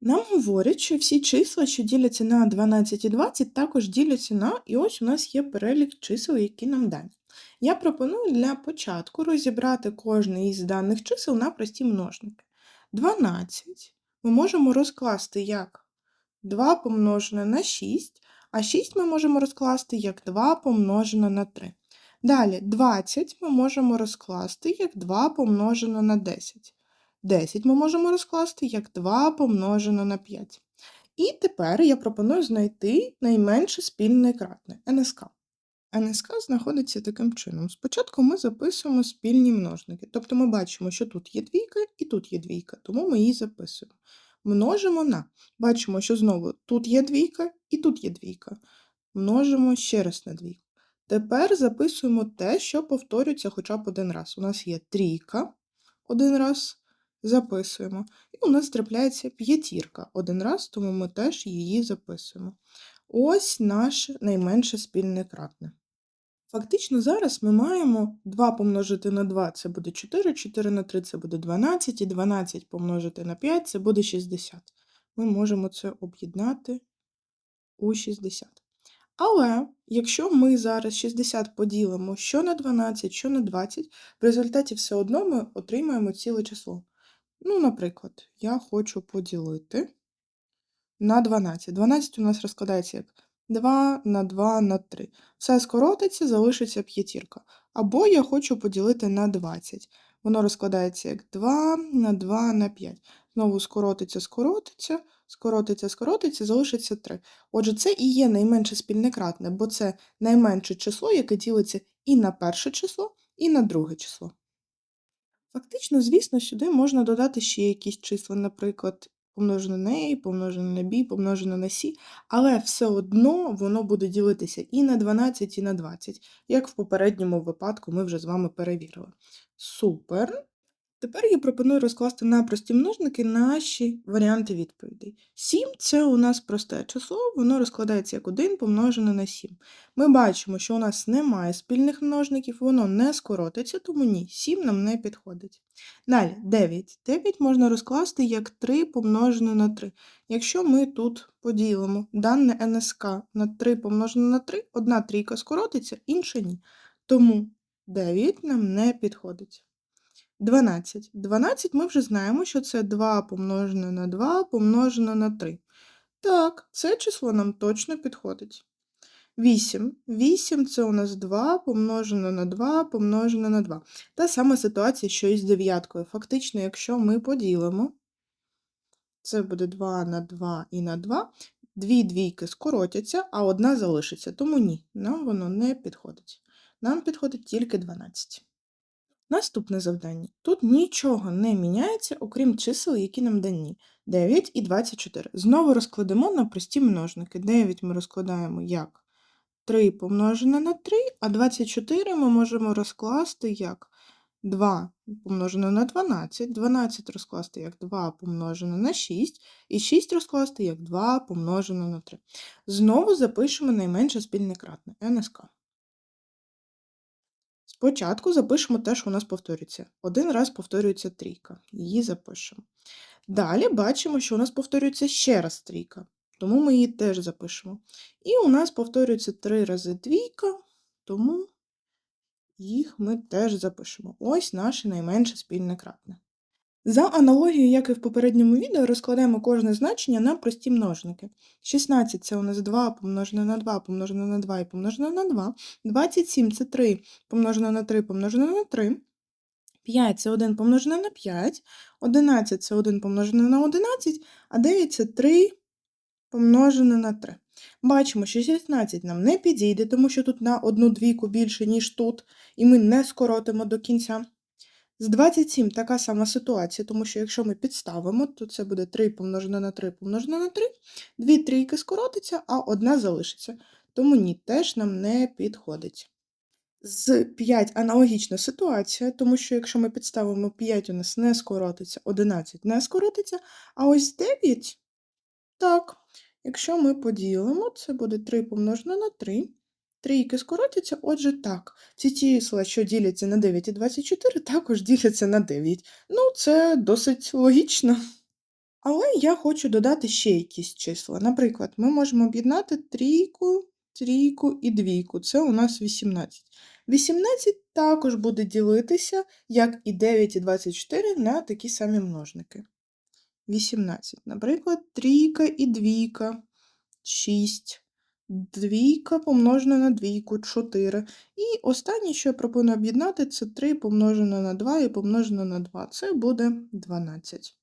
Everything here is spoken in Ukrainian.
Нам говорять, що всі числа, що діляться на 12 і 20, також діляться на, і ось у нас є перелік чисел, які нам дані. Я пропоную для початку розібрати кожне із даних чисел на прості множники. 12 ми можемо розкласти як 2 помножене на 6, а 6 ми можемо розкласти як 2 помножене на 3. Далі 20 ми можемо розкласти як 2 помножене на 10. 10 ми можемо розкласти як 2 помножено на 5. І тепер я пропоную знайти найменше спільне кратне НСК. НСК знаходиться таким чином. Спочатку ми записуємо спільні множники. Тобто ми бачимо, що тут є двійка і тут є двійка, тому ми її записуємо. Множимо на. Бачимо, що знову тут є двійка і тут є двійка. Множимо ще раз на двійку. Тепер записуємо те, що повторюється хоча б один раз. У нас є трійка один раз, записуємо. І у нас трапляється п'ятірка один раз, тому ми теж її записуємо. Ось наше найменше спільне кратне. Фактично зараз ми маємо 2 помножити на 2 це буде 4, 4 на 3 це буде 12, і 12 помножити на 5 це буде 60. Ми можемо це об'єднати у 60. Але якщо ми зараз 60 поділимо що на 12, що на 20, в результаті все одно ми отримаємо ціле число. Ну, наприклад, я хочу поділити на 12. 12 у нас розкладається як 2 на 2 на 3. Все скоротиться, залишиться п'ятірка. Або я хочу поділити на 20. Воно розкладається як 2 на 2 на 5. Знову скоротиться, скоротиться, скоротиться, скоротиться, залишиться 3. Отже, це і є найменше спільне кратне, бо це найменше число, яке ділиться і на перше число, і на друге число. Фактично, звісно, сюди можна додати ще якісь числа, наприклад, помножене на A, помножене на B, помножене на C, але все одно воно буде ділитися і на 12, і на 20, як в попередньому випадку ми вже з вами перевірили. Супер! Тепер я пропоную розкласти на прості множники наші варіанти відповідей. 7 це у нас просте число, воно розкладається як 1 помножене на 7. Ми бачимо, що у нас немає спільних множників, воно не скоротиться, тому ні, 7 нам не підходить. Далі 9. 9 можна розкласти як 3 помножене на 3. Якщо ми тут поділимо дане НСК на 3 помножене на 3, одна трійка скоротиться, інша ні. Тому 9 нам не підходить. 12. 12 ми вже знаємо, що це 2 помножене на 2 помножене на 3. Так, це число нам точно підходить. 8. 8 це у нас 2 помножене на 2 помножене на 2. Та сама ситуація, що і з дев'яткою. Фактично, якщо ми поділимо, це буде 2 на 2 і на 2, дві двійки скоротяться, а одна залишиться. Тому ні, нам воно не підходить. Нам підходить тільки 12. Наступне завдання. Тут нічого не міняється, окрім чисел, які нам дані. 9 і 24. Знову розкладемо на прості множники. 9 ми розкладаємо як 3 помножене на 3, а 24 ми можемо розкласти як 2 помножене на 12, 12 розкласти як 2 помножене на 6, і 6 розкласти як 2 помножене на 3. Знову запишемо найменше спільне кратне НСК. Спочатку запишемо те, що у нас повторюється. Один раз повторюється трійка. Її запишемо. Далі бачимо, що у нас повторюється ще раз трійка, тому ми її теж запишемо. І у нас повторюється три рази двійка, тому їх ми теж запишемо. Ось наше найменше спільне кратне. За аналогією, як і в попередньому відео, розкладаємо кожне значення на прості множники. 16 це у нас 2 помножене на 2 помножене на 2 і помножене на 2. 27 це 3 помножене на 3 помножене на 3. 5 це 1 помножене на 5. 11 це 1 помножене на 11, а 9 це 3 помножене на 3. Бачимо, що 16 нам не підійде, тому що тут на одну двійку більше, ніж тут, і ми не скоротимо до кінця. З 27 така сама ситуація, тому що якщо ми підставимо, то це буде 3 помножене на 3 помножене на 3, дві трійки скоротиться, а одна залишиться. Тому ні, теж нам не підходить. З 5 аналогічна ситуація, тому що якщо ми підставимо 5, у нас не скоротиться, 11 не скоротиться, а ось 9 так. Якщо ми поділимо, це буде 3 помножене на 3. Трійки скоротяться, отже, так. Ті числа, що діляться на 9 і 24, також діляться на 9. Ну, це досить логічно. Але я хочу додати ще якісь числа. Наприклад, ми можемо об'єднати трійку, трійку і двійку. Це у нас 18. 18 також буде ділитися, як і 9 і 24, на такі самі множники. 18. Наприклад, трійка і двійка 6. Двійка помножена на двійку 4. І останнє, що я пропоную об'єднати, це 3 помножено на 2 і помножено на 2. Це буде 12.